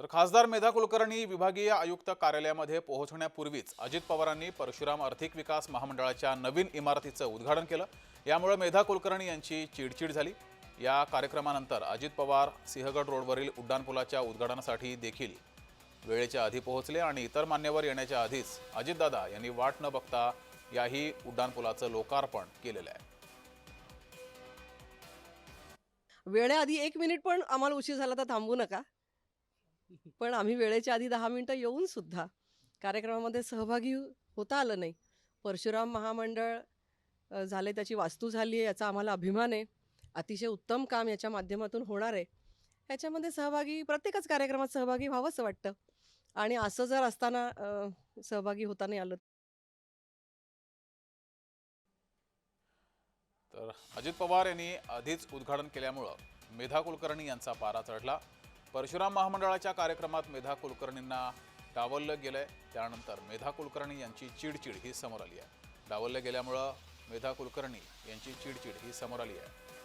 तर खासदार मेधा कुलकर्णी विभागीय आयुक्त कार्यालयामध्ये पोहोचण्यापूर्वीच अजित पवारांनी परशुराम आर्थिक विकास महामंडळाच्या नवीन इमारतीचं उद्घाटन केलं. यामुळे मेधा कुलकर्णी यांची चिडचिड झाली. या कार्यक्रमानंतर अजित पवार सिंहगड रोडवरील उड्डाणपुलाच्या उद्घाटनासाठी देखील वेळेच्या आधी पोहोचले आणि इतर मान्यवर येण्याच्या आधीच अजितदादा यांनी वाट न बघता याही उड्डाणपुलाचं लोकार्पण केलेलं आहे. वेळेआधी एक मिनिट पण आम्हाला उशीर झाला तर थांबू नका. पण आम्ही वेळेच्या आधी दहा मिनिटं येऊन सुद्धा कार्यक्रमामध्ये सहभागी होता आलं नाही. परशुराम महामंडळ झाले त्याची वास्तू झाली आहे याचा आम्हाला अभिमान आहे. अतिशय उत्तम काम याच्या माध्यमातून होणार आहे. ह्याच्यामध्ये सहभागी प्रत्येकच कार्यक्रमात सहभागी व्हावंसं वाटतं. आणि असं जर असताना सहभागी होता नाही आलं तर अजित पवार यांनी आधीच उद्घाटन केल्यामुळं मेधा कुलकर्णी यांचा पारा चढला. परशुराम महामंडळाच्या कार्यक्रमात मेधा कुलकर्णींना डावललं गेलंय. त्यानंतर मेधा कुलकर्णी यांची चिडचिड ही समोर आली आहे. डावललं गेल्यामुळं मेधा कुलकर्णी यांची चिडचिड ही समोर आली आहे.